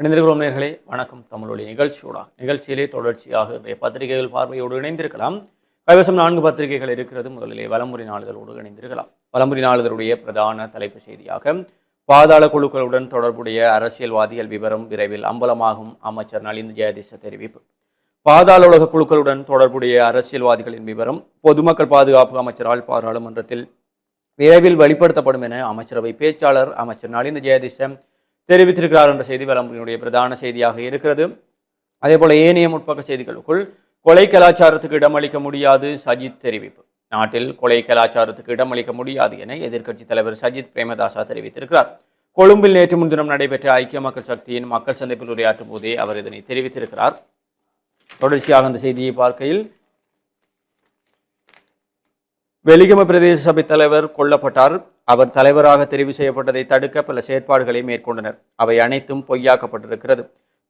இணைந்திருக்கிறோம் நேர்களே. வணக்கம். தமிழொலி நிகழ்ச்சியோட நிகழ்ச்சியிலே தொடர்ச்சியாக இன்றைய பத்திரிகைகள் பார்வையோடு இணைந்திருக்கலாம். கைவசம் நான்கு பத்திரிகைகள் இருக்கிறது. முதலிலே வலமுறை நாளிதழோடு இணைந்திருக்கலாம். வலமுறை நாளிதழுடைய பிரதான தலைப்பு செய்தியாக பாதாள குழுக்களுடன் தொடர்புடைய அரசியல்வாதிகள் விவரம் விரைவில் அம்பலமாகும் அமைச்சர் நளின் ஜெயதிச தெரிவிப்பு. பாதாள உலக குழுக்களுடன் தொடர்புடைய அரசியல்வாதிகளின் விவரம் பொதுமக்கள் பாதுகாப்பு அமைச்சரால் பாராளுமன்றத்தில் விரைவில் வெளிப்படுத்தப்படும் என அமைச்சரவை பேச்சாளர் அமைச்சர் நலிந்த ஜெயதிச தெரிவித்திருக்கிறார் என்ற செய்தி விளம்பரினுடைய பிரதான செய்தியாக இருக்கிறது. அதே போல ஏனைய முற்பக்க செய்திகளுக்குள் கொலை கலாச்சாரத்துக்கு இடமளிக்க முடியாது சஜித் தெரிவிப்பு. நாட்டில் கொலை கலாச்சாரத்துக்கு இடமளிக்க முடியாது என எதிர்க்கட்சித் தலைவர் சஜித் பிரேமதாசா தெரிவித்திருக்கிறார். கொழும்பில் நேற்று முன்தினம் நடைபெற்ற ஐக்கிய மக்கள் சக்தியின் மக்கள் சந்திப்பில் உரையாற்றும் போதே அவர் இதனை தெரிவித்திருக்கிறார். தொடர்ச்சியாக அந்த செய்தியை பார்க்கையில் வெலிகம பிரதேச சபை தலைவர் கொல்லப்பட்டார். அவர் தலைவராக தெரிவு செய்யப்பட்டதை தடுக்க பல செயற்பாடுகளை மேற்கொண்டனர். அவை அனைத்தும் பொய்யாக்கப்பட்டிருக்கிறது.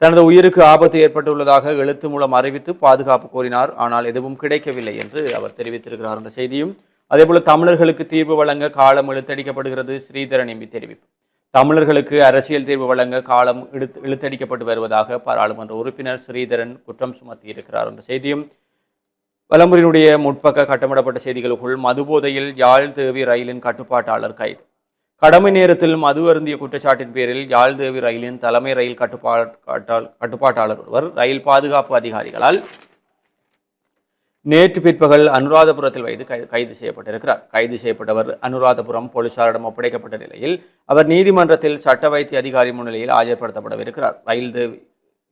தனது உயிருக்கு ஆபத்து ஏற்பட்டுள்ளதாக எழுத்து மூலம் அறிவித்து பாதுகாப்பு கோரினார். ஆனால் எதுவும் கிடைக்கவில்லை என்று அவர் தெரிவித்திருக்கிறார் என்ற செய்தியும் அதேபோல தமிழர்களுக்கு தீர்வு வழங்க காலம் இழுத்தடிக்கப்படுகிறது ஸ்ரீதரன் எம்பி தெரிவிப்பு. தமிழர்களுக்கு அரசியல் தீர்வு வழங்க காலம் இழுத்து இழுத்தடிக்கப்பட்டு வருவதாக பாராளுமன்ற உறுப்பினர் ஸ்ரீதரன் குற்றம் சுமத்தியிருக்கிறார் என்ற செய்தியும் வலம்புரியினுடைய முற்பக்க கட்டமிடப்பட்ட செய்திகளுக்குள் மதுபோதையில் யாழ் தேவி ரயிலின் கட்டுப்பாட்டாளர் கைது. கடமை நேரத்தில் மது அருந்திய குற்றச்சாட்டின் பேரில் யாழ் தேவி ரயிலின் தலைமை ரயில் கட்டுப்பாட்டால் கட்டுப்பாட்டாளர் ஒருவர் ரயில் பாதுகாப்பு அதிகாரிகளால் நேற்று பிற்பகல் அனுராதபுரத்தில் வைத்து கைது செய்யப்பட்டிருக்கிறார். கைது செய்யப்பட்டவர் அனுராதபுரம் போலீசாரிடம் ஒப்படைக்கப்பட்ட நிலையில் அவர் நீதிமன்றத்தில் சட்ட வைத்திய அதிகாரி முன்னிலையில் ஆஜர்படுத்தப்படவிருக்கிறார். ரயில் தேவி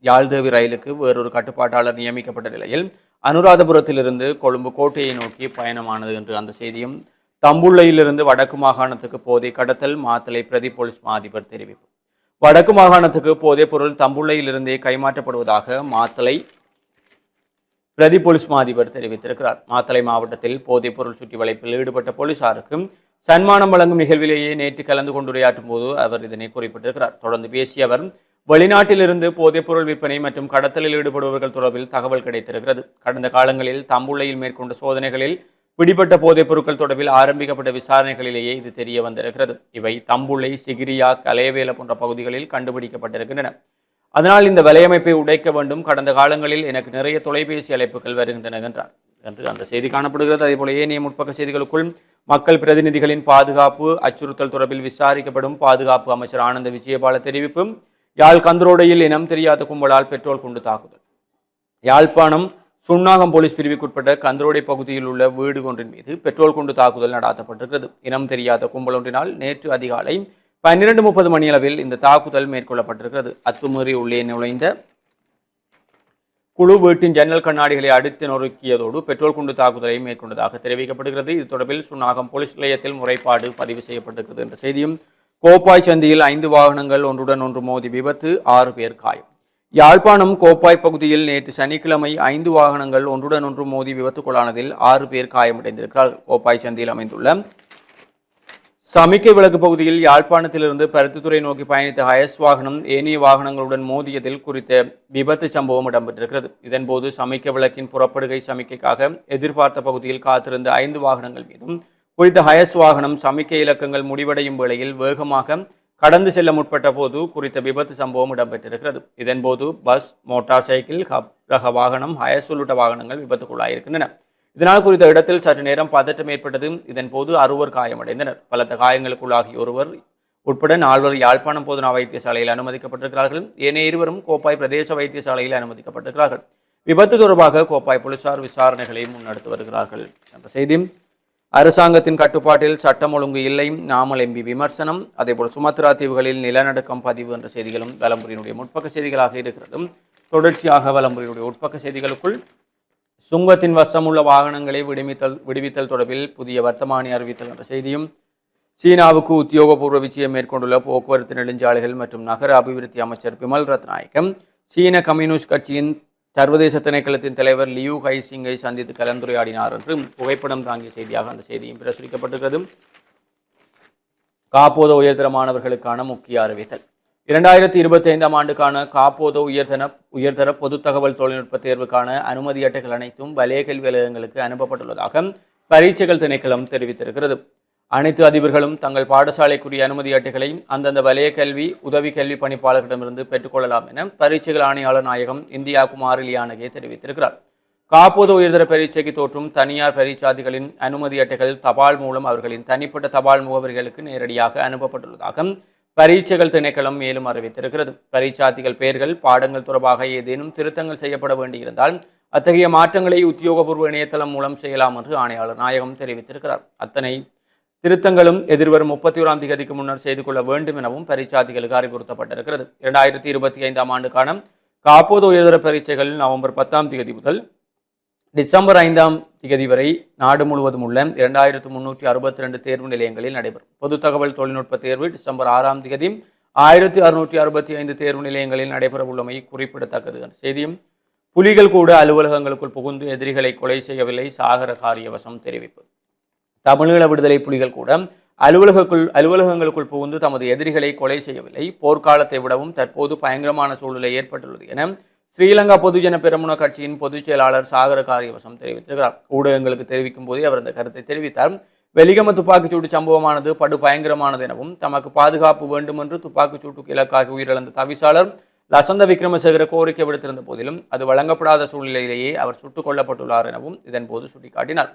யாழ்தேவி ரயிலுக்கு வேறொரு கட்டுப்பாட்டாளர் நியமிக்கப்பட்ட நிலையில் அனுராதபுரத்திலிருந்து கொழும்பு கோட்டையை நோக்கி பயணமானது என்று அந்த செய்தியும் தம்புள்ளையிலிருந்து வடக்கு மாகாணத்துக்கு போதை கடத்தல் மாத்தலை பிரதி போலீஸ் மா அதிபர் தெரிவிப்பு. வடக்கு மாகாணத்துக்கு போதைப் பொருள் தம்புள்ளையிலிருந்தே கைமாற்றப்படுவதாக மாத்தலை பிரதி போலீஸ் மா அதிபர் தெரிவித்திருக்கிறார். மாத்தலை மாவட்டத்தில் போதைப் பொருள் சுற்றி வளைப்பில் ஈடுபட்ட போலீசாருக்கு சன்மானம் வழங்கும் நிகழ்விலேயே நேற்று கலந்து கொண்டுரையாற்றும் போது அவர் இதனை குறிப்பிட்டிருக்கிறார். தொடர்ந்து பேசிய அவர் வெளிநாட்டிலிருந்து போதைப்பொருள் விற்பனை மற்றும் கடத்தலில் ஈடுபடுபவர்கள் தொடர்பில் தகவல் கிடைத்திருக்கிறது. கடந்த காலங்களில் தம்புள்ளையில் மேற்கொண்ட சோதனைகளில் பிடிபட்ட போதைப் பொருட்கள் தொடர்பில் ஆரம்பிக்கப்பட்ட விசாரணைகளிலேயே இது தெரிய வந்திருக்கிறது. இவை தம்புள்ளை சிகிரியா கலையவேல போன்ற பகுதிகளில் கண்டுபிடிக்கப்பட்டிருக்கின்றன. அதனால் இந்த வலையமைப்பை உடைக்க வேண்டும். கடந்த காலங்களில் எனக்கு நிறைய தொலைபேசி அழைப்புகள் வருகின்றன என்றார். என்று அந்த செய்தி காணப்படுகிறது. அதே போல ஏனைய முற்பக்க செய்திகளுக்குள் மக்கள் பிரதிநிதிகளின் பாதுகாப்பு அச்சுறுத்தல் தொடர்பில் விசாரிக்கப்படும் பாதுகாப்பு அமைச்சர் ஆனந்த விஜயபால தெரிவிப்பு யாழ் கந்தரோடையில் இனம் தெரியாத கும்பலால் பெட்ரோல் குண்டு தாக்குதல். யாழ்ப்பாணம் சுன்னாகம் போலீஸ் பிரிவுக்குட்பட்ட கந்தரோடை பகுதியில் உள்ள வீடு ஒன்றின் மீது பெட்ரோல் குண்டு தாக்குதல் நடாத்தப்பட்டிருக்கிறது. இனம் தெரியாத கும்பல் ஒன்றினால் நேற்று அதிகாலை பன்னிரண்டு முப்பது மணியளவில் இந்த தாக்குதல் மேற்கொள்ளப்பட்டிருக்கிறது. அத்துமீறி உள்ளே நுழைந்த குழு வீட்டின் ஜன்னல் கண்ணாடிகளை அடித்து நொறுக்கியதோடு பெட்ரோல் குண்டு தாக்குதலை மேற்கொண்டதாக தெரிவிக்கப்படுகிறது. இது தொடர்பில் சுன்னாகம் போலீஸ் நிலையத்தில் முறைப்பாடு பதிவு செய்யப்பட்டிருக்கிறது என்ற செய்தியும் கோப்பாய் சந்தியில் ஐந்து வாகனங்கள் ஒன்றுடன் ஒன்று மோதி விபத்து ஆறு பேர் காயம். யாழ்ப்பாணம் கோப்பாய் பகுதியில் நேற்று சனிக்கிழமை ஐந்து வாகனங்கள் ஒன்றுடன் ஒன்று மோதி விபத்துக்குள்ளானதில் ஆறு பேர் காயமடைந்திருக்கிறார்கள் கோப்பாய் சந்தியில் அமைந்துள்ள சமிக்கை விளக்கு பகுதியில் யாழ்ப்பாணத்திலிருந்து பருத்தித்துறை நோக்கி பயணித்த ஹயஸ் வாகனம் ஏனைய வாகனங்களுடன் மோதியதில் குறித்த விபத்து சம்பவம் இடம்பெற்றிருக்கிறது. இதன்போது சமிக்கை விளக்கின் புறப்படுகை சமிக்கைக்காக எதிர்பார்த்த பகுதியில் காத்திருந்த ஐந்து வாகனங்கள் மீதும் குறித்த ஹயஸ் வாகனம் சமிக்கை இலக்கங்கள் முடிவடையும் வேளையில் வேகமாக கடந்து செல்ல முற்பட்ட போது குறித்த விபத்து சம்பவம் இடம்பெற்றிருக்கிறது. இதன்போது பஸ் மோட்டார் சைக்கிள் ஹப் ரக வாகனம் ஹயஸ் உள்ளிட்ட வாகனங்கள் விபத்துக்குள்ளாயிருக்கின்றன. இதனால் குறித்த இடத்தில் சற்று நேரம் பதற்றம் ஏற்பட்டது இதன் போது அறுவர் காயமடைந்தனர். பலத்த காயங்களுக்குள்ளாகிய ஒருவர் உட்பட நால்வர் யாழ்ப்பாணம் போதுனா வைத்தியசாலையில் அனுமதிக்கப்பட்டிருக்கிறார்கள். ஏனைய இருவரும் கோப்பாய் பிரதேச வைத்தியசாலையில் அனுமதிக்கப்பட்டிருக்கிறார்கள். விபத்து தொடர்பாக கோப்பாய் போலீசார் விசாரணைகளை முன்னெடுத்து வருகிறார்கள். என்ற செய்தி அரசாங்கத்தின் கட்டுப்பாட்டில் சட்டம் ஒழுங்கு இல்லை நாமல் எம்பி விமர்சனம். அதேபோல் சுமத்ரா தீவுகளில் நிலநடுக்கம் பதிவு என்ற செய்திகளும் வலம்புரியினுடைய முற்பக்க செய்திகளாக இருக்கிறது தொடர்ச்சியாக வலம்புரியினுடைய உட்பக்க செய்திகளுக்குள் சுங்கத்தின் வசமுள்ள வாகனங்களை விடுவித்தல் விடுவித்தல் தொடர்பில் புதிய வர்த்தமானி அறிவித்தல் என்ற செய்தியும் சீனாவுக்கு உத்தியோகபூர்வ விஜயம் மேற்கொண்டுள்ள போக்குவரத்து நெடுஞ்சாலைகள் மற்றும் நகர அபிவிருத்தி அமைச்சர் பிமல் ரத்நாயக்கம் சீன கம்யூனிஸ்ட் கட்சியின் சர்வதேச திணைக்களத்தின் தலைவர் லியூ ஹைசிங்கை சந்தித்து கலந்துரையாடினார் என்று புகைப்படம் தாங்கிய செய்தியாக அந்த செய்தியும் பிரசுரிக்கப்பட்டிருக்கிறது காப்போத உயர்தர மாணவர்களுக்கான முக்கிய அறிவித்தல். இரண்டாயிரத்தி இருபத்தி ஐந்தாம் ஆண்டுக்கான காப்போத உயர்தன உயர்தர பொது தகவல் தொழில்நுட்ப தேர்வுக்கான அனுமதி அட்டைகள் அனைத்தும் வலய கல்வி நிலையங்களுக்கு அனுப்பப்பட்டுள்ளதாக பரீட்சைகள் திணைக்களம் தெரிவித்திருக்கிறது. அனைத்து அதிபர்களும் தங்கள் பாடசாலைக்குரிய அனுமதி அட்டைகளை அந்தந்த வலய கல்வி உதவி கல்வி பணிப்பாளர்களிடமிருந்து பெற்றுக்கொள்ளலாம் என பரீட்சைகள் ஆணையாளர் நாயகம் இந்தியா குமார் லியானகே தெரிவித்திருக்கிறார். காப்போது உயர்தர பரீட்சைக்கு தோற்றும் தனியார் பரீட்சாதிகளின் அனுமதி அட்டைகள் தபால் மூலம் அவர்களின் தனிப்பட்ட தபால் முகவரிகளுக்கு நேரடியாக அனுப்பப்பட்டுள்ளதாக பரீட்சைகள் திணைக்களம் மேலும் அறிவித்திருக்கிறது. பரீட்சார்த்திகள் பெயர்கள் பாடங்கள் தொடர்பாக ஏதேனும் திருத்தங்கள் செய்யப்பட வேண்டியிருந்தால் அத்தகைய மாற்றங்களை உத்தியோகபூர்வ இணையதளம் மூலம் செய்யலாம் என்று ஆணையாளர் நாயகம் தெரிவித்திருக்கிறார். அத்தனை திருத்தங்களும் எதிர்வரும் முப்பத்தி ஓராம் தேதிக்கு முன்னர் செய்து கொள்ள வேண்டும் எனவும் பரீட்சாதிகளுக்கு அறிவுறுத்தப்பட்டிருக்கிறது. இரண்டாயிரத்தி இருபத்தி ஐந்தாம் ஆண்டுக்கான காப்போது உயர்தர பரீட்சைகள் நவம்பர் பத்தாம் தேதி முதல் டிசம்பர் ஐந்தாம் தேதி வரை நாடு முழுவதும் உள்ள இரண்டாயிரத்து முன்னூற்றி அறுபத்தி ரெண்டு தேர்வு நிலையங்களில் நடைபெறும். பொது தகவல் தொழில்நுட்ப தேர்வு டிசம்பர் ஆறாம் தேதி ஆயிரத்தி அறுநூற்றி அறுபத்தி ஐந்து தேர்வு நிலையங்களில் நடைபெற உள்ளமை குறிப்பிடத்தக்கது. செய்தியும் புலிகள் கூட அலுவலகங்களுக்குள் புகுந்து எதிரிகளை கொலை செய்யவில்லை சாகர காரியவசம் தெரிவிப்பு தமிழீழ விடுதலை புலிகள் கூட அலுவலகக்குள் அலுவலகங்களுக்குள் புகுந்து தமது எதிரிகளை கொலை செய்யவில்லை. போர்க்காலத்தை விடவும் தற்போது பயங்கரமான சூழ்நிலை ஏற்பட்டுள்ளது என ஸ்ரீலங்கா பொதுஜன பெருமுன கட்சியின் பொதுச் செயலாளர் சாகர காரியவசம் தெரிவித்திருக்கிறார். ஊடகங்களுக்கு தெரிவிக்கும் போதே அவர் அந்த கருத்தை தெரிவித்தார். வெலிகம துப்பாக்கிச்சூடு சம்பவமானது படு பயங்கரமானது எனவும் தமக்கு பாதுகாப்பு வேண்டும் என்று துப்பாக்கிச்சூட்டுக்கு இலக்காகி உயிரிழந்த தவிசாளர் லசந்த விக்ரமசேகர கோரிக்கை விடுத்திருந்த போதிலும் அது வழங்கப்படாத சூழ்நிலையிலேயே அவர் சுட்டுக் கொல்லப்பட்டுள்ளார் எனவும் இதன்போது சுட்டிக்காட்டினார்.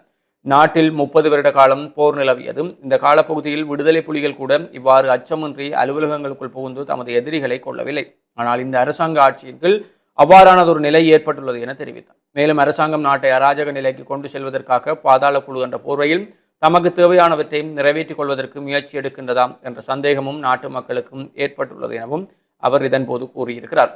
நாட்டில் முப்பது வருட காலம் போர் நிலவியதும் இந்த காலப்பகுதியில் விடுதலை புலிகள் கூட இவ்வாறு அச்சமின்றி அலுவலகங்களுக்குள் புகுந்து தமது எதிரிகளை கொள்ளவில்லை ஆனால் இந்த அரசாங்க ஆட்சியின் கீழ் அவ்வாறானதொரு நிலை ஏற்பட்டுள்ளது என தெரிவித்தார். மேலும் அரசாங்கம் நாட்டை அராஜக நிலைக்கு கொண்டு செல்வதற்காக பாதாள குழு என்ற போர்வையில் தமக்கு தேவையானவற்றை நிறைவேற்றிக் கொள்வதற்கு முயற்சி எடுக்கின்றதாம் என்ற சந்தேகமும் நாட்டு மக்களுக்கும் ஏற்பட்டுள்ளது எனவும் அவர் இதன்போது கூறியிருக்கிறார்.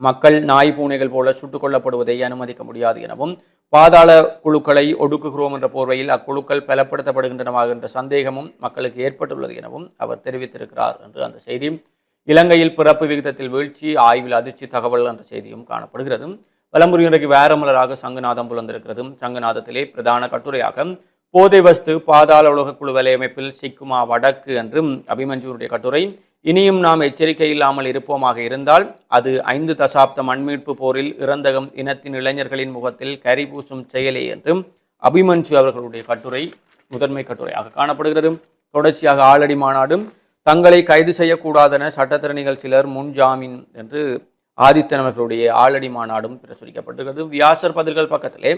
மக்கள் நாய் பூனைகள் போல சுட்டுக் கொல்லப்படுவதை அனுமதிக்க முடியாது எனவும் பாதாள குழுக்களை ஒடுக்குகிறோம் என்ற போர்வையில் அக்குழுக்கள் பலப்படுத்தப்படுகின்றனவாக என்ற சந்தேகமும் மக்களுக்கு ஏற்பட்டுள்ளது எனவும் அவர் தெரிவித்திருக்கிறார் என்று அந்த செய்தி. இலங்கையில் பிறப்பு விகிதத்தில் வீழ்ச்சி ஆய்வில் அதிர்ச்சி தகவல் என்ற செய்தியும் காணப்படுகிறது. வலம்புரி இன்றைக்கு வேறமலராக சங்குநாதம் புலந்திருக்கிறது சங்குநாதத்திலே பிரதான கட்டுரையாக போதை வஸ்து பாதாள உலக குழு வலையமைப்பில் சிக்குமா வடக்கு என்றும் அபிமன்ஜூருடைய கட்டுரை இனியும் நாம் எச்சரிக்கை இல்லாமல் இருப்போமாக இருந்தால் அது ஐந்து தசாப்த மண்மீட்பு போரில் இறந்தகம் இனத்தின் இளைஞர்களின் முகத்தில் கரி பூசும் செயலே என்றும் அபிமன்சு அவர்களுடைய கட்டுரை முதன்மை கட்டுரையாக காணப்படுகிறது. தொடர்ச்சியாக ஆளடி மாநாடும் தங்களை கைது செய்யக்கூடாதென சட்டத்திறனிகள் சிலர் முன் ஜாமீன் என்று ஆதித்தன் அவர்களுடைய ஆளடி மாநாடும் பிரசுரிக்கப்பட்டிருக்கிறது. வியாசர் பதில்கள் பக்கத்திலே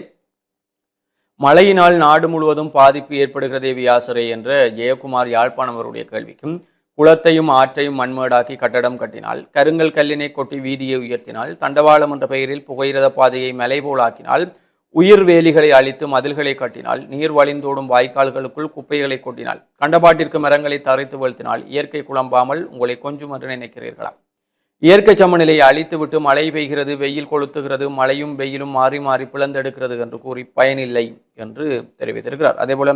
மழையினால் நாடு முழுவதும் பாதிப்பு ஏற்படுகிறதே வியாசரே என்ற ஜெயக்குமார் யாழ்ப்பாணம் அவருடைய கேள்விக்கும் குளத்தையும் ஆற்றையும் மண்மேடாக்கி கட்டடம் கட்டினால் கருங்கல் கல்லினை கொட்டி வீதியை உயர்த்தினால் தண்டவாளம் என்ற பெயரில் புகையிரத பாதையை மலை போலாக்கினால் உயிர் வேலிகளை அழித்து மதில்களை கட்டினால் நீர் வழிந்தோடும் வாய்க்கால்களுக்குள் குப்பைகளை கொட்டினால் கண்டபாட்டிற்கு மரங்களை தரைத்து வீழ்த்தினால் இயற்கை குழம்பாமல் உங்களை கொஞ்சம் என்று நினைக்கிறீர்களா? இயற்கை சமநிலையை அழித்துவிட்டு மழை பெய்கிறது வெயில் கொளுத்துகிறது மழையும் வெயிலும் மாறி மாறி பிளந்தெடுக்கிறது என்று கூறி பயனில்லை என்று தெரிவித்திருக்கிறார். அதேபோல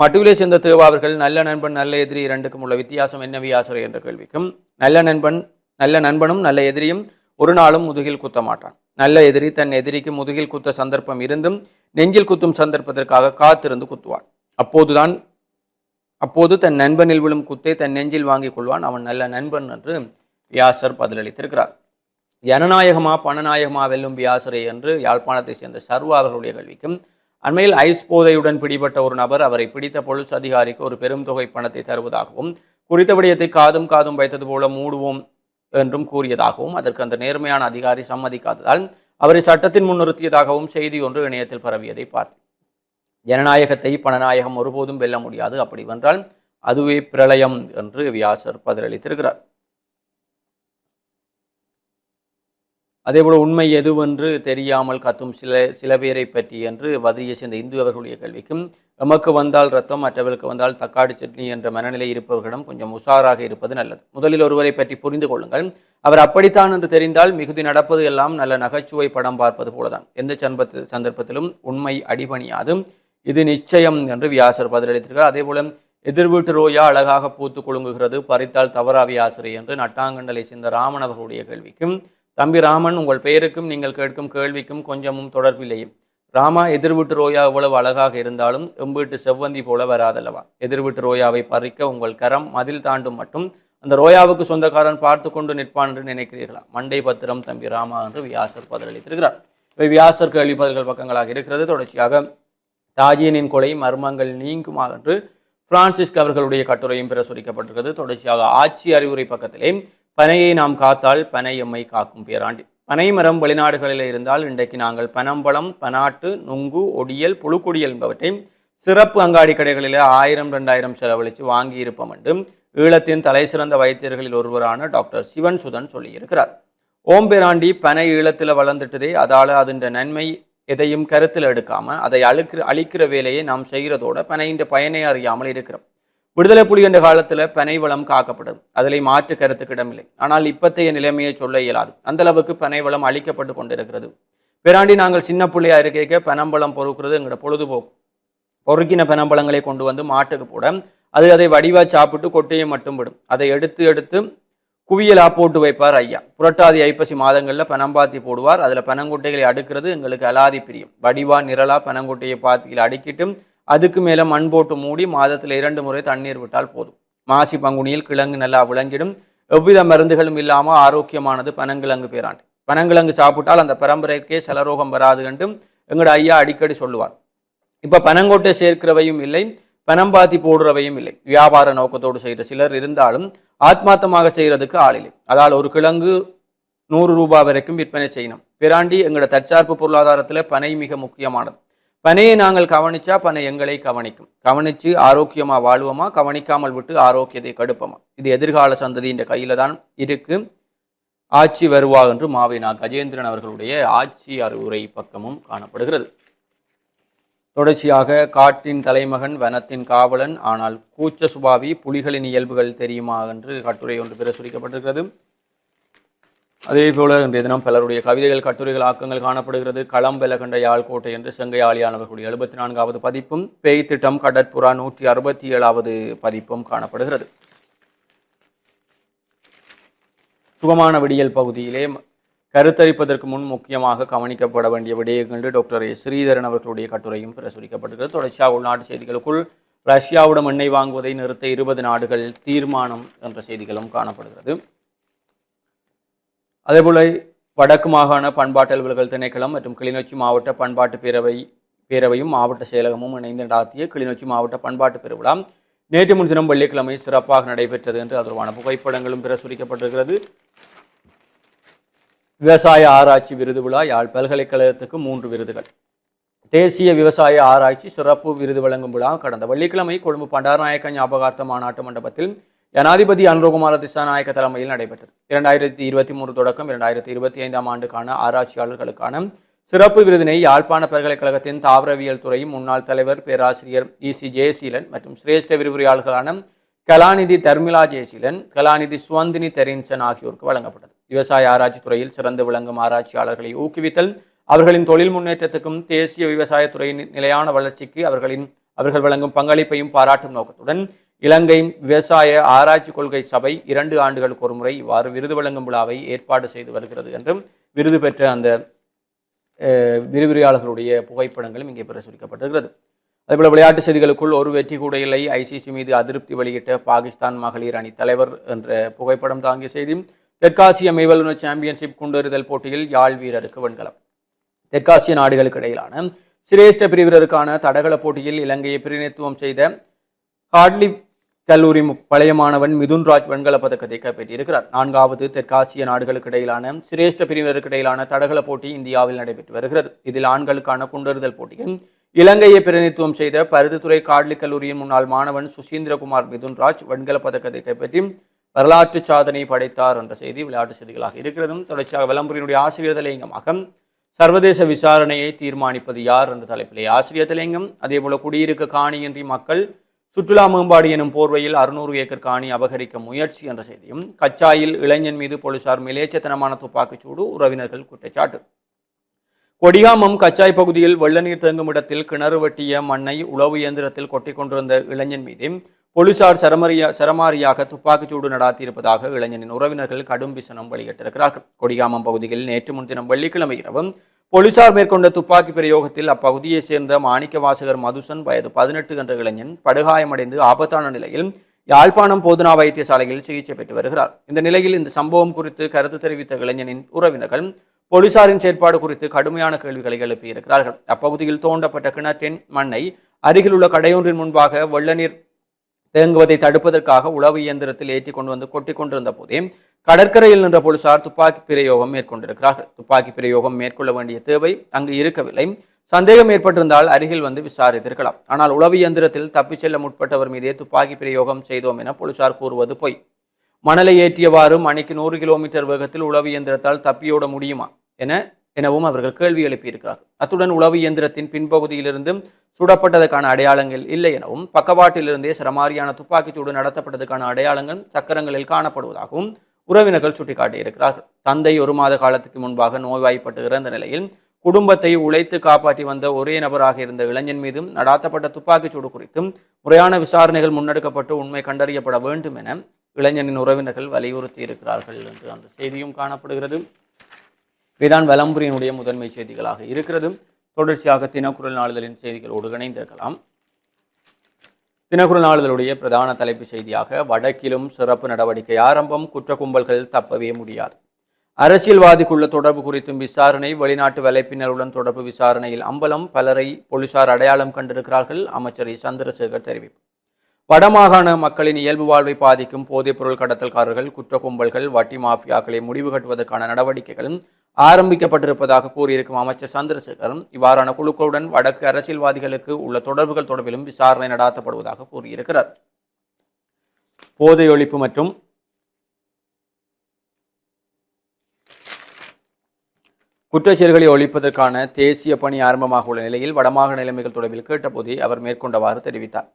மட்டுவிலே சேர்ந்த திருவாவர்கள் நல்ல நண்பன் நல்ல எதிரி இரண்டுக்கும் உள்ள வித்தியாசம் என்ன வியாசரை என்ற கேள்விக்கும் நல்ல நண்பன் நல்ல நண்பனும் நல்ல எதிரியும் ஒரு நாளும் முதுகில் குத்த மாட்டான். நல்ல எதிரி தன் எதிரிக்கு முதுகில் குத்த சந்தர்ப்பம் இருந்தும் நெஞ்சில் குத்தும் சந்தர்ப்பத்திற்காக காத்திருந்து குத்துவான். அப்போதுதான் அப்போது தன் நண்பனில் விழும் குத்தை தன் நெஞ்சில் வாங்கிக் கொள்வான். அவன் நல்ல நண்பன் என்று வியாசர் பதிலளித்திருக்கிறார். ஜனநாயகமா பணநாயகமா வெல்லும் வியாசரே என்று யாழ்ப்பாணத்தை சேர்ந்த சர்வா அவர்களுடைய அண்மையில் ஐஸ் போதையுடன் பிடிபட்ட ஒரு நபர் அவரை பிடித்த போலீஸ் அதிகாரிக்கு ஒரு பெரும் தொகை பணத்தை தருவதாகவும் குறித்த விடயத்தை காதும் காதும் வைத்தது போல மூடுவோம் என்றும் கூறியதாகவும் அதற்கு அந்த நேர்மையான அதிகாரி சம்மதிக்காததால் அவரை சட்டத்தின் முன்னிறுத்தியதாகவும் செய்தி ஒன்று இணையத்தில் பரவியதை பார்த்தேன் ஜனநாயகத்தை பணநாயகம் ஒருபோதும் வெல்ல முடியாது அப்படி வென்றால் அதுவே பிரளயம் என்று வியாசர் பதிலளித்திருக்கிறார். அதேபோல உண்மை எதுவென்று தெரியாமல் கத்தும் சில சில பேரை பற்றி என்று வதியை சேர்ந்த இந்து அவர்களுடைய கேள்விக்கும் எமக்கு வந்தால் ரத்தம் மற்றவர்களுக்கு வந்தால் தக்காளி சட்னி என்ற மனநிலை இருப்பவர்களிடம் கொஞ்சம் உஷாராக இருப்பது நல்லது. முதலில் ஒருவரை பற்றி புரிந்து கொள்ளுங்கள். அவர் அப்படித்தான் என்று தெரிந்தால் மிகுதி நடப்பது எல்லாம் நல்ல நகைச்சுவை படம் பார்ப்பது போலதான். எந்த சன்பத்து சந்தர்ப்பத்திலும் உண்மை அடிபணியாது. இது நிச்சயம் என்று வியாசர் பதிலளித்திருக்கிறார். அதே போல எதிர் வீட்டு ரோயா அழகாக பூத்து குலுங்குகிறது. பறித்தால் தவறா வியாசரை என்று நட்டாங்கண்டலை சேர்ந்த ராமன் அவர்களுடைய கேள்விக்கும் தம்பி ராமன் உங்கள் பெயருக்கும் நீங்கள் கேட்கும் கேள்விக்கும் கொஞ்சமும் தொடர்பில்லையும் ராமா எதிர்வீட்டு ரோயா எவ்வளவு அழகாக இருந்தாலும் எம்பீட்டு செவ்வந்தி போல வராதல்லவா? எதிர்வீட்டு ரோயாவை பறிக்க உங்கள் கரம் மதில் தாண்டும் மட்டும் அந்த ரோயாவுக்கு சொந்தக்காரன் பார்த்து கொண்டு நிற்பான் என்று நினைக்கிறீர்களா? மண்டை பத்திரம் தம்பி ராமா என்று வியாசர் பதிலளித்திருக்கிறார். இவை வியாசர் கேள்வி பதில்கள் பக்கங்களாக இருக்கிறது. தொடர்ச்சியாக தாஜியனின் கொலை மர்மங்கள் நீங்குமா என்று பிரான்சிஸ்க் அவர்களுடைய கட்டுரையும் பிரசுரிக்கப்பட்டிருக்கிறது. தொடர்ச்சியாக ஆட்சி அறிவுரை பக்கத்திலே பனையை நாம் காத்தால் பனை எம்மை காக்கும் பேராண்டி. பனை மரம் வெளிநாடுகளில் இருந்தால் இன்றைக்கு நாங்கள் பனம்பழம் பனாட்டு நுங்கு ஒடியல் புழுக்கொடியல் என்பவற்றை சிறப்பு அங்காடி கடைகளில் ஆயிரம் ரெண்டாயிரம் செலவழித்து வாங்கியிருப்போம் என்றும் ஈழத்தின் தலை சிறந்த வைத்தியர்களில் ஒருவரான டாக்டர் சிவன் சுதன் சொல்லியிருக்கிறார். ஓம்பேராண்டி பனை ஈழத்தில் வளர்ந்துட்டதே அதால் அதன் நன்மை எதையும் கருத்தில் எடுக்காமல் அதை அழுக்கிற அழிக்கிற வேலையை நாம் செய்கிறதோட பனையின் பயனை அறியாமல் இருக்கிறோம். விடுதலை புலி என்ற காலத்தில் பனைவளம் காக்கப்படும். அதில் மாற்று கருத்துக்கு இடமில்லை. ஆனால் இப்பத்தைய நிலைமையை சொல்ல இயலாது. அந்த அளவுக்கு பனைவளம் அழிக்கப்பட்டு கொண்டிருக்கிறது. பிராண்டி நாங்கள் சின்ன பிள்ளையா இருக்க பனம்பழம் பொறுக்கிறது எங்களோட பொழுதுபோக்கு. பொறுக்கின பனம்பழங்களை கொண்டு வந்து மாட்டுக்கு போட அது அதை வடிவா சாப்பிட்டு கொட்டையை மட்டும் விடும். அதை எடுத்து எடுத்து குவியலா போட்டு வைப்பார் ஐயா. புரட்டாதி ஐப்பசி மாதங்களில் பனம்பாத்தி போடுவார். அதில் பனங்குட்டைகளை அடுக்கிறது எங்களுக்கு அலாதி பிரியம். வடிவா நிரலா பனங்குட்டையை பாத்தியில் அடுக்கிட்டு அதுக்கு மேல மண் போட்டு மூடி மாதத்துல இரண்டு முறை தண்ணீர் விட்டால் போதும். மாசி பங்குனியில் கிழங்கு நல்லா விளங்கிடும். எவ்வித மருந்துகளும் இல்லாமல் ஆரோக்கியமானது பனங்கிழங்கு பேராண்டு. பனங்கிழங்கு சாப்பிட்டால் அந்த பரம்பரைக்கே சலரோகம் வராது என்றும் எங்களோட ஐயா அடிக்கடி சொல்லுவார். இப்ப பனங்கொட்டை சேர்க்கிறவையும் இல்லை பனம்பாத்தி போடுறவையும் இல்லை. வியாபார நோக்கத்தோடு செய்கிற சிலர் இருந்தாலும் ஆத்மார்த்தமாக செய்யறதுக்கு ஆள் இல்லை. அதால் ஒரு கிழங்கு நூறு ரூபாய் வரைக்கும் விற்பனை செய்யணும். பிராண்டி எங்களோட தற்சார்பு பொருளாதாரத்துல பனை மிக முக்கியமானது. பனையை நாங்கள் கவனிச்சா பனை எங்களை கவனிக்கும். கவனிச்சு ஆரோக்கியமா வாழ்வோமா? கவனிக்காமல் விட்டு ஆரோக்கியத்தை கடுப்போமா? இது எதிர்கால சந்ததியின் கையில தான் இருக்கு. ஆட்சி வருவா என்று மாவினா கஜேந்திரன் அவர்களுடைய ஆட்சி அறிவுரை பக்கமும் காணப்படுகிறது. தொடர்ச்சியாக காட்டின் தலைமகன் வனத்தின் காவலன் ஆனால் கூச்ச சுபாவி புலிகளின் இயல்புகள் தெரியுமா என்று கட்டுரை ஒன்று பிரசுரிக்கப்பட்டிருக்கிறது. அதே போல இன்றைய தினம் பலருடைய கவிதைகள் கட்டுரைகள் ஆக்கங்கள் காணப்படுகிறது. களம் கண்ட யாழ்கோட்டை என்று செங்கையாளியானவர்களுடைய எழுபத்தி நான்காவது பதிப்பும் பேய் திட்டம் கடற்புறா நூற்றி அறுபத்தி ஏழாவது பதிப்பும் காணப்படுகிறது. சுகமான விடியல் பகுதியிலே கருத்தரிப்பதற்கு முன் முக்கியமாக கவனிக்கப்பட வேண்டிய விடயங்கள் டாக்டர் ஏ ஸ்ரீதரன் அவர்களுடைய கட்டுரையும் பிரசுரிக்கப்பட்டிருக்கிறது. தொடர்ச்சியாக உள்நாட்டு செய்திகளுக்குள் ரஷ்யாவுடன் எண்ணெய் வாங்குவதை நிறுத்த இருபது நாடுகள் தீர்மானம் என்ற செய்திகளும் காணப்படுகிறது. அதேபோல வடக்கு மாகாண பண்பாட்டு அலுவலர்கள் திணைக்களம் மற்றும் கிளிநொச்சி மாவட்ட பண்பாட்டு பேரவை பேரவையும் மாவட்ட செயலகமும் இணைந்து நடாத்திய கிளிநொச்சி மாவட்ட பண்பாட்டு பெருவிழா. நேற்று முன்தினம் வெள்ளிக்கிழமை சிறப்பாக நடைபெற்றது என்று அதற்கான புகைப்படங்களும் பிரசுரிக்கப்பட்டிருக்கிறது. விவசாய ஆராய்ச்சி விருது விழா யாழ் பல்கலைக்கழகத்துக்கு மூன்று விருதுகள். தேசிய விவசாய ஆராய்ச்சி சிறப்பு விருது வழங்கும் விழா. கடந்த வெள்ளிக்கிழமை கொழும்பு பண்டாரநாயக்க ஞாபகார்த்த மாநாட்டு மண்டபத்தில் ஜனாதிபதி அனுரகுமார திசாநாயக்க தலைமையில் நடைபெற்றது. இரண்டாயிரத்தி இருபத்தி மூன்று தொடக்கம் இரண்டாயிரத்தி இருபத்தி ஐந்தாம் ஆண்டுக்கான ஆராய்ச்சியாளர்களுக்கான சிறப்பு விருதினை யாழ்ப்பாண பல்கலைக்கழகத்தின் தாவரவியல் துறை முன்னாள் தலைவர் பேராசிரியர் இசி ஜெயசீலன் மற்றும் சிரேஷ்ட விரிவுரையாளர்களான கலாநிதி தர்மிளா ஜெயசீலன் கலாநிதி சுவந்தினி தெரின்சன் ஆகியோருக்கு வழங்கப்பட்டது. விவசாய ஆராய்ச்சி துறையில் சிறந்து விளங்கும் ஆராய்ச்சியாளர்களை ஊக்குவித்தல் அவர்களின் தொழில் முன்னேற்றத்துக்கும் தேசிய விவசாயத்துறையின் நிலையான வளர்ச்சிக்கு அவர்களின் அவர்கள் வழங்கும் பங்களிப்பையும் பாராட்டும் நோக்கத்துடன் இலங்கை விவசாய ஆராய்ச்சி கொள்கை சபை இரண்டு ஆண்டுகளுக்கு ஒரு முறை இவ்வாறு விருது வழங்கும் விழாவை ஏற்பாடு செய்து வருகிறது என்றும் விருது பெற்ற அந்த விரிவுரையாளர்களுடைய புகைப்படங்களும் இங்கே பிரசுரிக்கப்பட்டிருக்கிறது. அதேபோல் விளையாட்டு செய்திகளுக்குள் ஒரு வெற்றி கூட இல்லை. ஐசிசி மீது அதிருப்தி வெளியிட்ட பாகிஸ்தான் மகளிர் அணி தலைவர் என்ற புகைப்படம் தாங்கிய செய்தியும் தெற்காசிய மெய்வல்லுநர் சாம்பியன்ஷிப் குண்டெறிதல் போட்டியில் யாழ் வீரருக்கு வெண்கலம். தெற்காசிய நாடுகளுக்கு இடையிலான சிரேஷ்ட பிரிவினருக்கான தடகள போட்டியில் இலங்கையை பிரதிநிதித்துவம் செய்த ஹார்ட்லி கல்லூரி பழைய மாணவன் மிதுன்ராஜ் வெண்கல பதக்கத்தை கைப்பற்றியிருக்கிறார். நான்காவது தெற்காசிய நாடுகளுக்கு இடையிலான சிரேஷ்ட பிரிவினருக்கு இடையிலான தடகள போட்டி இந்தியாவில் நடைபெற்று வருகிறது. இதில் ஆண்களுக்கான குண்டெறிதல் போட்டியில் இலங்கையை பிரதிநிதித்துவம் செய்த பருத்தித்துறை காட்லி கல்லூரியின் முன்னாள் மாணவன் சுசீந்திரகுமார் மிதுன்ராஜ் வெண்கல பதக்கத்தை கைப்பற்றி வரலாற்று சாதனை படைத்தார் என்ற செய்தி விளையாட்டு செய்திகளாக இருக்கிறதும் தொடர்ச்சியாக விளம்பரியினுடைய ஆசிரியர் தலையங்கமாக சர்வதேச விசாரணையை தீர்மானிப்பது யார் என்ற தலைப்பிலே ஆசிரியர் தலையங்கம் அதே போல குடியிருக்க காணியின்றி மக்கள் சுற்றுலா மேம்பாடு எனும் போர்வையில் அறுநூறு ஏக்கர் காணி அபகரிக்க முயற்சி என்ற செய்தியும் கச்சாயில் இளைஞன் மீது போலீசார் மிலேச்சத்தனமான துப்பாக்கிச்சூடு உறவினர்கள் குற்றச்சாட்டு. கொடிகாமம் கச்சாய் பகுதியில் வெள்ள நீர் தேங்கும் இடத்தில் கிணறு வெட்டிய மண்ணை உளவு இயந்திரத்தில் கொட்டி கொண்டிருந்த இளைஞன் மீது போலீசார் சரமரியா சரமாரியாக துப்பாக்கிச்சூடு நடாத்தியிருப்பதாக இளைஞனின் உறவினர்கள் கடும் விசனம் வெளியிட்டிருக்கிறார்கள். கொடிகாமம் பகுதியில் நேற்று முன்தினம் வெள்ளிக்கிழமை இரவும் போலீசார் மேற்கொண்ட துப்பாக்கி பிரயோகத்தில் அப்பகுதியை சேர்ந்த மாணிக்க வாசகர் மதுசன் வயது பதினெட்டு என்ற இளைஞன் படுகாயமடைந்து ஆபத்தான நிலையில் யாழ்ப்பாணம் போதனா வைத்தியசாலையில் சிகிச்சை பெற்று வருகிறார். இந்த நிலையில் இந்த சம்பவம் குறித்து கருத்து தெரிவித்த இளைஞனின் உறவினர்கள் போலீசாரின் செயற்பாடு குறித்து கடுமையான கேள்விகளை எழுப்பியிருக்கிறார்கள். அப்பகுதியில் தோண்டப்பட்ட கிணற்றின் மண்ணை அருகிலுள்ள கடையொன்றின் முன்பாக வெள்ள நீர் தேங்குவதை தடுப்பதற்காக உளவு இயந்திரத்தில் ஏற்றி கொண்டு வந்து கொட்டி கொண்டிருந்த போதே கடற்கரையில் நின்ற போலீசார் துப்பாக்கி பிரயோகம் மேற்கொண்டிருக்கிறார்கள். துப்பாக்கி பிரயோகம் மேற்கொள்ள வேண்டிய தேவை அங்கு இருக்கவில்லை. சந்தேகம் ஏற்பட்டிருந்தால் அருகில் வந்து விசாரித்திருக்கலாம். ஆனால் உளவு இயந்திரத்தில் தப்பிச் செல்ல முற்பட்டவர் மீதே துப்பாக்கி பிரயோகம் செய்தோம் என போலீசார் கூறுவது பொய். மணலை ஏற்றியவாறு மணிக்கு நூறு கிலோமீட்டர் வேகத்தில் உளவு இயந்திரத்தால் தப்பியோட முடியுமா என எனவும் அவர்கள் கேள்வி எழுப்பியிருக்கிறார்கள். அத்துடன் உளவு இயந்திரத்தின் பின்பகுதியிலிருந்து சுடப்பட்டதற்கான அடையாளங்கள் இல்லை எனவும் பக்கவாட்டிலிருந்தே சரமாரியான துப்பாக்கிச்சூடு நடத்தப்பட்டதற்கான அடையாளங்கள் சக்கரங்களில் காணப்படுவதாகவும் உறவினர்கள் சுட்டிக்காட்டியிருக்கிறார்கள். தந்தை ஒரு மாத காலத்துக்கு முன்பாக நோய்வாய்ப்பட்டு இறந்த நிலையில் குடும்பத்தை உழைத்து காப்பாற்றி வந்த ஒரே நபராக இருந்த இளைஞன் மீதும் நடாத்தப்பட்ட துப்பாக்கிச்சூடு குறித்தும் முறையான விசாரணைகள் முன்னெடுக்கப்பட்டு உண்மை கண்டறியப்பட வேண்டும் என இளைஞனின் உறவினர்கள் வலியுறுத்தி இருக்கிறார்கள் என்று அந்த செய்தியும் காணப்படுகிறது. இதுதான் வலம்புரியினுடைய முதன்மை செய்திகளாக இருக்கிறது. தொடர்ச்சியாக தினக்குரல் நாளிதழின் செய்திகளோடு இணைந்திருக்கலாம். தினக்குரல் நாளிதழுடைய பிரதான தலைப்பு செய்தியாக வடக்கிலும் சிறப்பு நடவடிக்கை ஆரம்பம் குற்ற கும்பல்கள் தப்பவே முடியாது. அரசியல்வாதிக்குள்ள தொடர்பு குறித்தும் விசாரணை வெளிநாட்டு வலைப்பின்னருடன் தொடர்பு விசாரணையில் அம்பலம் பலரை போலீசார் அடையாளம் கண்டிருக்கிறார்கள் அமைச்சர் சந்திரசேகர் தெரிவிப்பு. வடமாகாண மக்களின் இயல்பு வாழ்வை பாதிக்கும் போதைப் பொருள் கடத்தல்காரர்கள் குற்ற கும்பல்கள் வட்டி மாஃபியாக்களை முடிவு கட்டுவதற்கான நடவடிக்கைகளும் ஆரம்பிக்கப்பட்டிருப்பதாக கூறியிருக்கும் அமைச்சர் சந்திரசேகர் இவ்வாறான குழுக்களுடன் வடக்கு அரசியல்வாதிகளுக்கு உள்ள தொடர்புகள் தொடர்பிலும் விசாரணை நடாத்தப்படுவதாக கூறியிருக்கிறார். போதை ஒழிப்பு மற்றும் குற்றச்செயல்களை ஒழிப்பதற்கான தேசிய பணி ஆரம்பமாக உள்ள நிலையில் வடமாகாண நிலைமைகள் தொடர்பில் கேட்டபோதே அவர் மேற்கொண்டவாறு தெரிவித்தார்.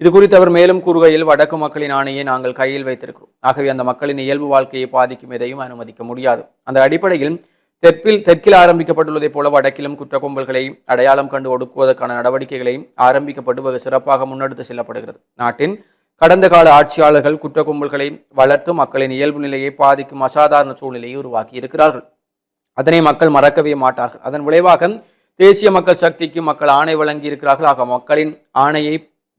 இது குறித்து அவர் மேலும் கூறுகையில் வடக்கு மக்களின் ஆணையை நாங்கள் கையில் வைத்திருக்கிறோம். ஆகவே அந்த மக்களின் இயல்பு வாழ்க்கையை பாதிக்கும் எதையும் அனுமதிக்க முடியாது. அந்த அடிப்படையில் தெற்கில் தெற்கில் ஆரம்பிக்கப்பட்டுள்ளதைப் போல வடக்கிலும் குற்ற கும்பல்களை அடையாளம் கண்டு ஒடுக்குவதற்கான நடவடிக்கைகளை ஆரம்பிக்கப்பட்டு வெகு சிறப்பாக முன்னெடுத்து செல்லப்படுகிறது. நாட்டின் கடந்த கால ஆட்சியாளர்கள் குற்ற கும்பல்களை வளர்த்து மக்களின் இயல்பு நிலையை பாதிக்கும் அசாதாரண சூழ்நிலையை உருவாக்கி இருக்கிறார்கள். அதனை மக்கள் மறக்கவே மாட்டார்கள். அதன் விளைவாக தேசிய மக்கள் சக்திக்கு மக்கள் ஆணை வழங்கி இருக்கிறார்கள் ஆக மக்களின் ஆணையை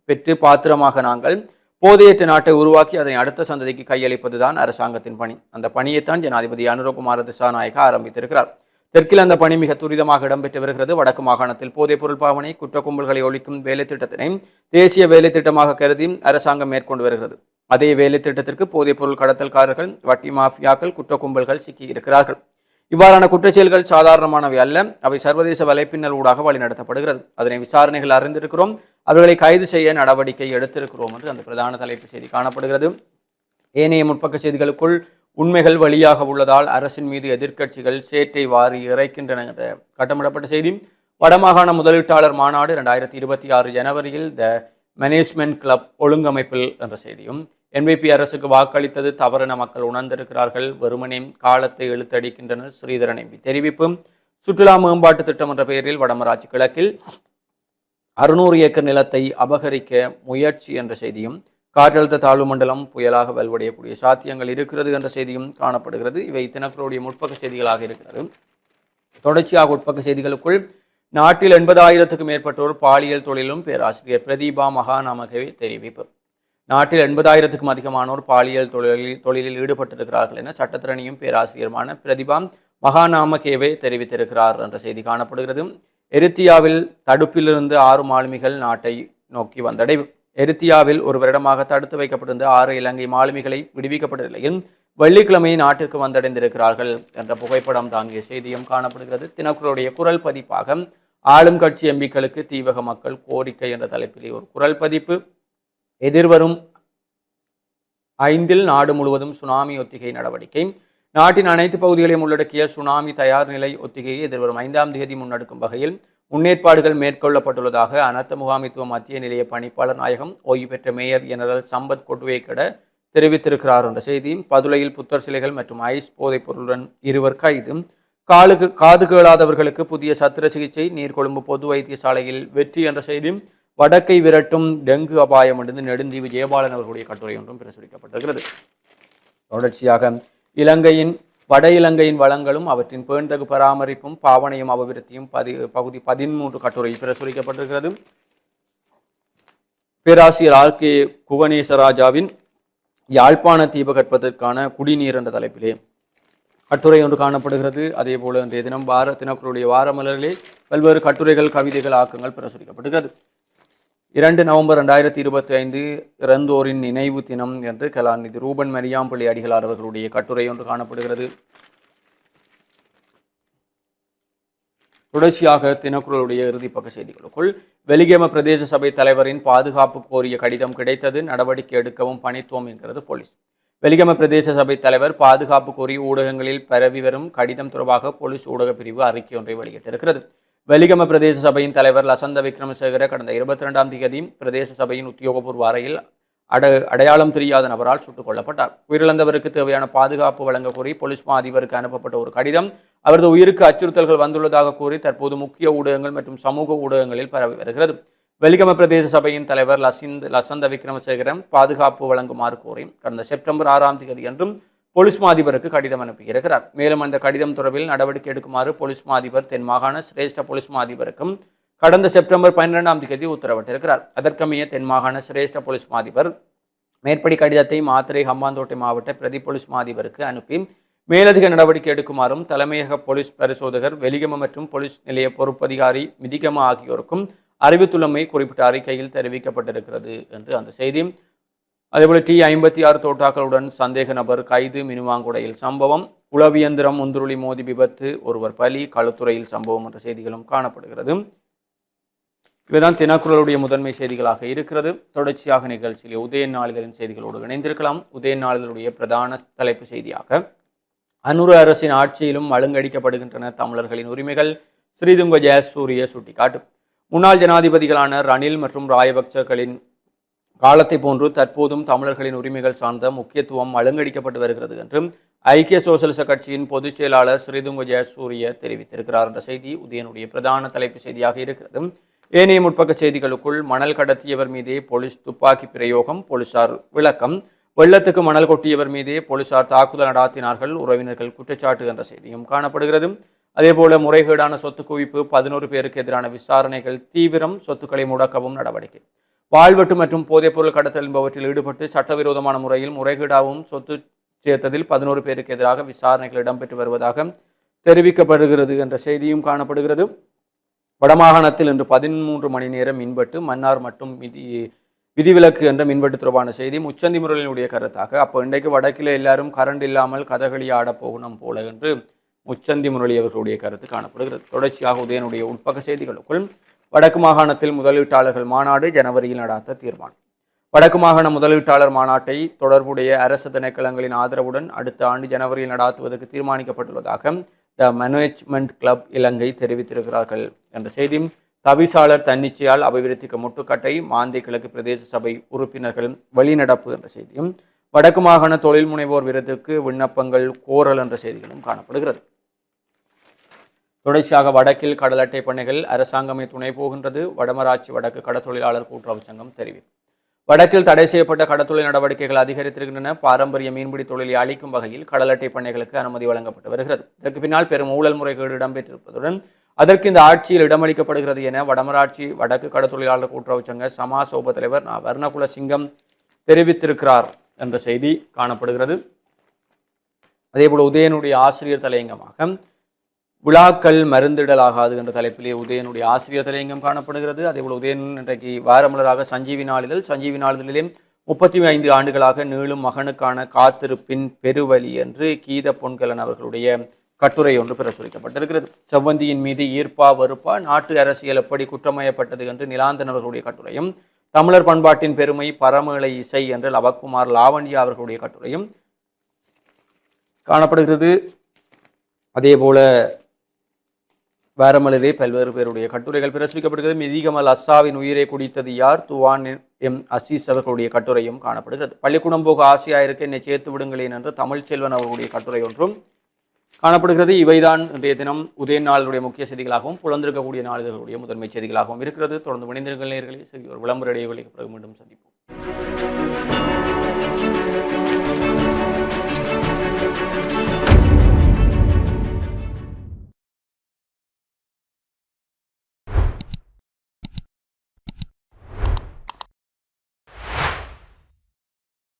பெற்று பாத்திரமாக நாங்கள் போதையற்ற நாட்டை உருவாக்கி அதனை அடுத்த சந்ததிக்கு கையளிப்பதுதான் அரசாங்கத்தின் பணி. அந்த பணியைத்தான் ஜனாதிபதி அனுரகுமார திசாநாயக்கா ஆரம்பித்திருக்கிறார். தெற்கில் அந்த பணி மிக துரிதமாக இடம்பெற்று வருகிறது. வடக்கு மாகாணத்தில் போதைப் பொருள் பாவனை குற்ற கும்பல்களை ஒழிக்கும் வேலை திட்டத்தினை தேசிய வேலை திட்டமாக கருதி அரசாங்கம் மேற்கொண்டு வருகிறது. அதே வேலை திட்டத்திற்கு போதைப் பொருள் கடத்தல்காரர்கள் வட்டி மாஃபியாக்கள் குற்ற கும்பல்கள் சிக்கியிருக்கிறார்கள் இவ்வாறான குற்றச்செயல்கள் சாதாரணமானவை அல்ல. அவை சர்வதேச வலைப்பின்னல் ஊடாக வழிநடத்தப்படுகிறது. அதனை விசாரணைகள் அறிந்திருக்கிறோம். அவர்களை கைது செய்ய நடவடிக்கை எடுத்திருக்கிறோம் என்று அந்த பிரதான தலைப்பு செய்தி காணப்படுகிறது. ஏனைய முற்பக்க செய்திகளுக்குள் உண்மைகள் வழியாக உள்ளதால் அரசின் மீது எதிர்க்கட்சிகள் சேற்றை வாரி இறைக்கின்றன என்ற கட்டமிடப்பட்ட செய்தி. வடமாகாண முதலீட்டாளர் மாநாடு இரண்டாயிரத்தி இருபத்தி ஆறு ஜனவரியில் த மேனேஜ்மெண்ட் கிளப் ஒழுங்கமைப்பில் என்ற செய்தியும் என்பிபி அரசுக்கு வாக்களித்தது தவறென மக்கள் உணர்ந்திருக்கிறார்கள். வெறுமனே காலத்தை இழுத்தடிக்கின்றனர் ஸ்ரீதரன் எம்பி. தெரிவிப்பும் சுற்றுலா மேம்பாட்டு திட்டம் என்ற பெயரில் வடமராட்சி கிழக்கில் அறுநூறு ஏக்கர் நிலத்தை அபகரிக்க முயற்சி என்ற செய்தியும் காற்றழுத்த தாழ்வு மண்டலம் புயலாக வலுவடையக்கூடிய சாத்தியங்கள் இருக்கிறது என்ற செய்தியும் காணப்படுகிறது. இவை தினக்களுடைய முற்பக்க செய்திகளாக இருக்கிறது. தொடர்ச்சியாக உட்பக்க செய்திகளுக்குள் நாட்டில் எண்பதாயிரத்துக்கும் மேற்பட்டோர் பாலியல் தொழிலும் பேராசிரியர் பிரதீபா மகாநாமகவே தெரிவிப்பு. நாட்டில் எண்பதாயிரத்துக்கும் அதிகமானோர் பாலியல் தொழிலில் தொழிலில் ஈடுபட்டிருக்கிறார்கள் என சட்டத்திறனியும் பேராசிரியருமான பிரதிபா மகாநாமகேவே தெரிவித்திருக்கிறார் என்ற செய்தி காணப்படுகிறது. எரித்தியாவில் தடுப்பிலிருந்து ஆறு மாலுமிகள் நாட்டை நோக்கி வந்தடைவு எரித்தியாவில் ஒரு வருடமாக தடுத்து வைக்கப்பட்டிருந்த ஆறு இலங்கை மாலுமிகளை விடுவிக்கப்பட்ட நிலையில் வெள்ளிக்கிழமை நாட்டிற்கு வந்தடைந்திருக்கிறார்கள் என்ற புகைப்படம் தாங்கிய செய்தியும் காணப்படுகிறது. தினக்குரலுடைய குரல் பதிப்பாக ஆளும் கட்சி எம்பிக்களுக்கு தீவக மக்கள் கோரிக்கை என்ற தலைப்பிலே ஒரு குரல் பதிப்பு. எதிர்வரும் ஐந்தில் நாடு முழுவதும் சுனாமி ஒத்திகை நடவடிக்கை. நாட்டின் அனைத்து பகுதிகளையும் உள்ளடக்கிய சுனாமி தயார் நிலை ஒத்திகையை எதிர்வரும் ஐந்தாம் தேதி முன்னெடுக்கும் வகையில் முன்னேற்பாடுகள் மேற்கொள்ளப்பட்டுள்ளதாக அனர்த்த முகாமித்துவ மத்திய நிலைய பணிப்பாளர் நாயகம் ஓய்வு பெற்ற மேயர் ஜெனரல் சம்பத் கொட்டுவேக்கட தெரிவித்திருக்கிறார் என்ற செய்தி பதுளையில் புத்தர் சிலைகள் மற்றும் ஐஸ் போதைப் பொருளுடன் இருவர் கைது. காலுக்கு காது கேளாதவர்களுக்கு புதிய சத்திர சிகிச்சை நீர்கொழும்பு பொது வைத்தியசாலையில் வெற்றி என்ற செய்தி வடக்கை விரட்டும் டெங்கு அபாயம் என்று நெடுந்தீவு ஜெயபாலன் அவர்களுடைய கட்டுரை ஒன்றும் பிரசுரிக்கப்பட்டிருக்கிறது. தொடர்ச்சியாக இலங்கையின் வட இலங்கையின் வளங்களும் அவற்றின் பேண்தகு பராமரிப்பும் பாவனையும் அபிவிருத்தியும் பதி பகுதி பதிமூன்று கட்டுரை பிரசுரிக்கப்பட்டிருக்கிறது. பேராசிரியர் ஆர் கே குவனேசராஜாவின் யாழ்ப்பாண தீபகற்பதற்கான குடிநீர் என்ற தலைப்பிலே கட்டுரை ஒன்று காணப்படுகிறது. அதே போல இன்றைய தினம் வார தினக்குருடைய வார மலரிலே பல்வேறு கட்டுரைகள் கவிதைகள் ஆக்கங்கள் பிரசுரிக்கப்படுகிறது இரண்டு நவம்பர் ரெண்டாயிரத்தி இருபத்தி ஐந்து இறந்தோரின் நினைவு தினம் என்று கலாநிதி ரூபன் மரியாம்பள்ளி அடிகளார் அவர்களுடைய கட்டுரை ஒன்று காணப்படுகிறது. தொடர்ச்சியாக தினக்குரலுடைய இறுதிப்பக்க செய்திகளுக்குள் வெலிகம பிரதேச சபை தலைவரின் பாதுகாப்பு கோரிய கடிதம் கிடைத்தது நடவடிக்கை எடுக்கவும் பணித்தோம் என்கிறது போலீஸ். வெலிகம பிரதேச சபை தலைவர் பாதுகாப்பு கோரி ஊடகங்களில் பரவி வரும் கடிதம் தொடர்பாக போலீஸ் ஊடக பிரிவு அறிக்கை ஒன்றை வெளியிட்டிருக்கிறது. வெலிகம பிரதேச சபையின் தலைவர் லசந்த விக்ரமசேகர கடந்த இருபத்தி ரெண்டாம் தேதி பிரதேச சபையின் உத்தியோகபூர்வ அறையில் அட அடையாளம் தெரியாத நபரால் சுட்டுக் கொல்லப்பட்டார். உயிரிழந்தவருக்கு தேவையான பாதுகாப்பு வழங்க கோரி போலீஸ் மா அதிபருக்கு அனுப்பப்பட்ட ஒரு கடிதம். அவரது உயிருக்கு அச்சுறுத்தல்கள் வந்துள்ளதாக கூறி தற்போது முக்கிய ஊடகங்கள் மற்றும் சமூக ஊடகங்களில் பரவி வருகிறது. வெலிகம பிரதேச சபையின் தலைவர் லசிந்த் லசந்த விக்ரமசேகரன் பாதுகாப்பு வழங்குமாறு கோரி கடந்த செப்டம்பர் ஆறாம் தேதி என்றும் போலீஸ் மாதிபருக்கு கடிதம் அனுப்பியிருக்கிறார் மேலும் அந்த கடிதம் தொடர்பில் நடவடிக்கை எடுக்குமாறு போலீஸ் மாதிபர் தென் மாகாண சிரேஷ்ட போலீஸ் மாதிபருக்கும் கடந்த செப்டம்பர் பன்னிரெண்டாம் தேதி உத்தரவிட்டிருக்கிறார். அதற்கமைய தென் மாகாண சிரேஷ்ட போலீஸ் மாதிபர் மேற்படி கடிதத்தை மாத்திரை ஹம்பாந்தோட்டை மாவட்ட பிரதி போலீஸ் மாதிபருக்கு அனுப்பி மேலதிக நடவடிக்கை எடுக்குமாறும் தலைமையக போலீஸ் பரிசோதகர் வெலிகம மற்றும் போலீஸ் நிலைய பொறுப்பதிகாரி மிதிகம ஆகியோருக்கும் அறிவித்துள்ளமை குறிப்பிட்ட அறிக்கையில் தெரிவிக்கப்பட்டிருக்கிறது என்று அந்த செய்தி அதேபோல் டி ஐம்பத்தி ஆறு தோட்டாக்களுடன் சந்தேக நபர் கைது மினுவாங்குடையில் சம்பவம். உளவியந்திரம் முந்துருளி மோதி விபத்து ஒருவர் பலி. களுத்துறையில் சம்பவம் என்ற செய்திகளும் காணப்படுகிறது. இவைதான் தினக்குரலுடைய முதன்மை செய்திகளாக இருக்கிறது. தொடர்ச்சியாக நிகழ்ச்சியில் உதய நாளிதழின் செய்திகளோடு இணைந்திருக்கலாம். உதய நாளிதழுடைய பிரதான தலைப்பு செய்தியாக அனுர அரசின் ஆட்சியிலும் மழுங்கடிக்கப்படுகின்றன தமிழர்களின் உரிமைகள். ஸ்ரீதுங்க ஜெயசூரிய சுட்டிக்காட்டு. முன்னாள் ஜனாதிபதிகளான ரணில் மற்றும் ராயபக்சகளின் காலத்தை போன்று தற்போதும் தமிழர்களின் உரிமைகள் சார்ந்த முக்கியத்துவம் அலங்கடிக்கப்பட்டு வருகிறது என்றும் ஐக்கிய சோசலிச கட்சியின் பொதுச் செயலாளர் ஸ்ரீதுங்க ஜெயசூரிய தெரிவித்திருக்கிறார் என்ற செய்தி உதயனுடைய பிரதான தலைப்பு செய்தியாக இருக்கிறது ஏனைய முற்பக்க செய்திகளுக்குள் மணல் கடத்தியவர் மீதே போலீஸ் துப்பாக்கி பிரயோகம் போலீசார் விளக்கம் வெள்ளத்துக்கு மணல் கொட்டியவர் மீதே போலீசார் தாக்குதல் நடாத்தினார்கள் உறவினர்கள் குற்றச்சாட்டு என்ற செய்தியும் காணப்படுகிறது அதேபோல முறைகேடான சொத்து குவிப்பு பதினோரு பேருக்கு எதிரான விசாரணைகள் தீவிரம் சொத்துக்களை முடக்கவும் நடவடிக்கை. வாழ்வெட்டு மற்றும் போதைப்பொருள் கடத்தல் என்பவற்றில் ஈடுபட்டு சட்டவிரோதமான முறையில் முறைகேடாகவும் சொத்து சேர்த்ததில் பதினோரு பேருக்கு எதிராக விசாரணைகள் இடம்பெற்று வருவதாக தெரிவிக்கப்படுகிறது என்ற செய்தியும் காணப்படுகிறது. வடமாகாணத்தில் இன்று பதிமூன்று மணி நேரம் மின்வெட்டு மன்னார் மற்றும் விதி விதிவிலக்கு என்ற மின்வெட்டு தொடர்பான செய்தி முச்சந்தி முரளினுடைய கருத்தாக. அப்போ இன்றைக்கு வடக்கில் எல்லாரும் கரண்ட் இல்லாமல் கதகளி ஆடப் போகணும் போல என்று முச்சந்தி முரளி அவர்களுடைய கருத்து காணப்படுகிறது. தொடர்ச்சியாக உதயனுடைய உட்பக்க செய்திகளுக்குள் வடக்கு மாகாணத்தில் முதலீட்டாளர்கள் மாநாடு ஜனவரியில் நடாத்த தீர்மானம். வடக்கு மாகாண முதலீட்டாளர் மாநாட்டை தொடர்புடைய அரசு திணைக்களங்களின் ஆதரவுடன் அடுத்த ஆண்டு ஜனவரியில் நடாத்துவதற்கு தீர்மானிக்கப்பட்டுள்ளதாக த மேனேஜ்மெண்ட் கிளப் இலங்கை தெரிவித்திருக்கிறார்கள். என்ற செய்தியும் தவிசாளர் தன்னிச்சையால் அபிவிருத்திக்கு முட்டுக்கட்டை மாந்தை கிழக்கு பிரதேச சபை உறுப்பினர்கள் வழிநடப்பு என்ற செய்தியும் வடக்கு மாகாண தொழில் முனைவோர் விருதுக்கு விண்ணப்பங்கள் கோரல் என்ற செய்திகளும் காணப்படுகிறது. தொடர்ச்சியாக வடக்கில் கடல் அட்டை பண்ணைகள் அரசாங்கமே துணை போகின்றது. வடமராட்சி வடக்கு கடற்தொழிலாளர் கூட்டுறவு சங்கம் தெரிவிப்பு வடக்கில் தடை செய்யப்பட்ட கடற்தொழில் நடவடிக்கைகள் அதிகரித்திருக்கின்றன. பாரம்பரிய மீன்பிடி தொழிலை அளிக்கும் வகையில் கடல் அட்டை பண்ணைகளுக்கு அனுமதி வழங்கப்பட்டு வருகிறது. இதற்கு பின்னால் பெரும் ஊழல் முறைகேடு இடம்பெற்றிருப்பதுடன் அதற்கு இந்த ஆட்சியில் இடமளிக்கப்படுகிறது என வடமராட்சி வடக்கு கடற்தொழிலாளர் கூட்டுறவு சங்க சமாச தலைவர் வர்ணகுல சிங்கம் தெரிவித்திருக்கிறார் என்ற செய்தி காணப்படுகிறது. அதேபோல் உதயனுடைய ஆசிரியர் தலையங்கமாக விழாக்கள் மருந்திடலாகாது என்ற தலைப்பிலே உதயனுடைய ஆசிரியர் தலையங்கம் காணப்படுகிறது. அதேபோல் உதயன் இன்றைக்கு வாரமலராக சஞ்சீவி நாளிதழ் சஞ்சீவி நாளிதழிலே முப்பத்தி ஐந்து ஆண்டுகளாக நீளும் மகனுக்கான காத்திருப்பின் பெருவலி என்று கீத பொன்கலன் அவர்களுடைய கட்டுரை ஒன்று பிரசுரிக்கப்பட்டிருக்கிறது. செவ்வந்தியின் மீது ஈர்ப்பா வெறுப்பா நாட்டு அரசியல் எப்படி குற்றமயப்பட்டது என்று நிலாந்தன் அவர்களுடைய கட்டுரையும் தமிழர் பண்பாட்டின் பெருமை பரமேளை இசை என்று லவக்குமார் லாவண்யா அவர்களுடைய கட்டுரையும் காணப்படுகிறது. அதே போல வேரமலரே பல்வேறு பேருடைய கட்டுரைகள் பிரசுரிக்கப்படுகிறது. மிதிகமல் அஸ்ஸாவின் உயிரை குடித்தது யார்? துவான் எம். அசீஸ் அவர்களுடைய கட்டுரையும் காணப்படுகிறது. பள்ளிக்கூடம் போக ஆசையாக இருக்க என்னை சேர்த்து விடுங்களேன் என்று தமிழ் செல்வன் அவர்களுடைய கட்டுரை ஒன்றும் காணப்படுகிறது. இவைதான் இன்றைய தினம் உதய நாளுடைய முக்கிய செய்திகளாகவும் புலந்திருக்கக்கூடிய நாளிதழ்களுடைய முதன்மை செய்திகளாகவும் இருக்கிறது. தொடர்ந்து மனிதர்கள் நேர்களை. ஒரு விளம்பர இடைவெளிக்கு பிறகு மீண்டும் சந்திப்போம்.